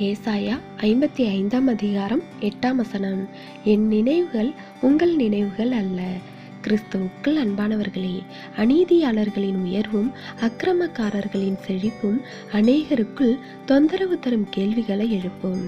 ஏசாயா ஐம்பத்தி ஐந்தாம் அதிகாரம் எட்டாம் வசனம் என் நினைவுகள் உங்கள் நினைவுகள் அல்ல. கிறிஸ்துவுக்குள் அன்பானவர்களே அநீதியாளர்களின் உயர்வும் அக்கிரமக்காரர்களின் செழிப்பும் அநேகருக்குள் தொந்தரவு தரும் கேள்விகளை எழுப்பும்.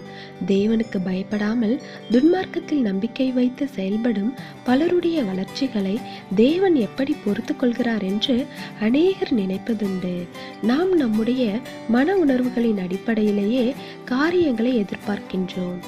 தேவனுக்கு பயப்படாமல் துன்மார்க்கத்தில் நம்பிக்கை வைத்து செயல்படும் பலருடைய வளர்ச்சிகளை தேவன் எப்படி பொறுத்து கொள்கிறார் என்று அநேகர் நினைப்பதுண்டு. நாம் நம்முடைய மன உணர்வுகளின் அடிப்படையிலேயே காரியங்களை எதிர்பார்க்கின்றோம்.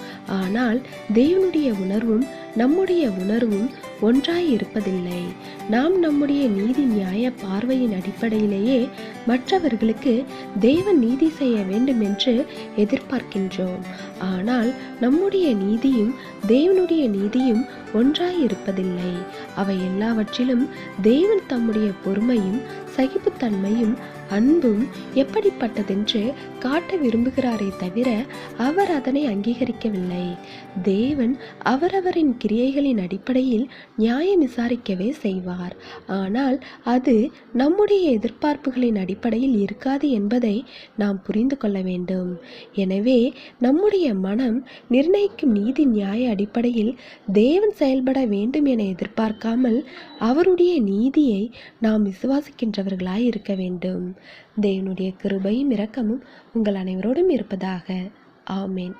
ஆனால் தேவனுடைய உணர்வும் நம்முடைய உணர்வும் ஒன்றாய் இருப்பதில்லை. நாம் நம்முடைய நீதி நியாய பார்வையின் அடிப்படையிலேயே மற்றவர்களுக்கு தேவன் நீதி செய்ய வேண்டும் என்று எதிர்பார்க்கின்றோம். ஆனால் நம்முடைய நீதியும் தேவனுடைய நீதியும் ஒன்றாய் இருப்பதில்லை. அவை எல்லாவற்றிலும் தேவன் தம்முடைய பொறுமையும் சகிப்புத்தன்மையும் அன்பும் எப்படிப்பட்டதென்று காட்ட விரும்புகிறாரே தவிர அவர் அதனை அங்கீகரிக்கவில்லை. தேவன் அவரவரின் கிரியைகளின் அடிப்படையில் நியாயம் விசாரிக்கவே செய்வார். ஆனால் அது நம்முடைய எதிர்பார்ப்புகளின் அடிப்படையில் இருக்காது என்பதை நாம் புரிந்து கொள்ள வேண்டும். எனவே நம்முடைய மனம் நிர்ணயிக்கும் நீதி நியாய அடிப்படையில் தேவன் செயல்பட வேண்டும் என எதிர்பார்க்காமல் அவருடைய நீதியை நாம் விசுவாசிக்கின்றவர்களாய் இருக்க வேண்டும். தேவனுடைய கிருபையும் இரக்கமும் உங்கள் அனைவரோடும் இருப்பதாக. ஆமேன்.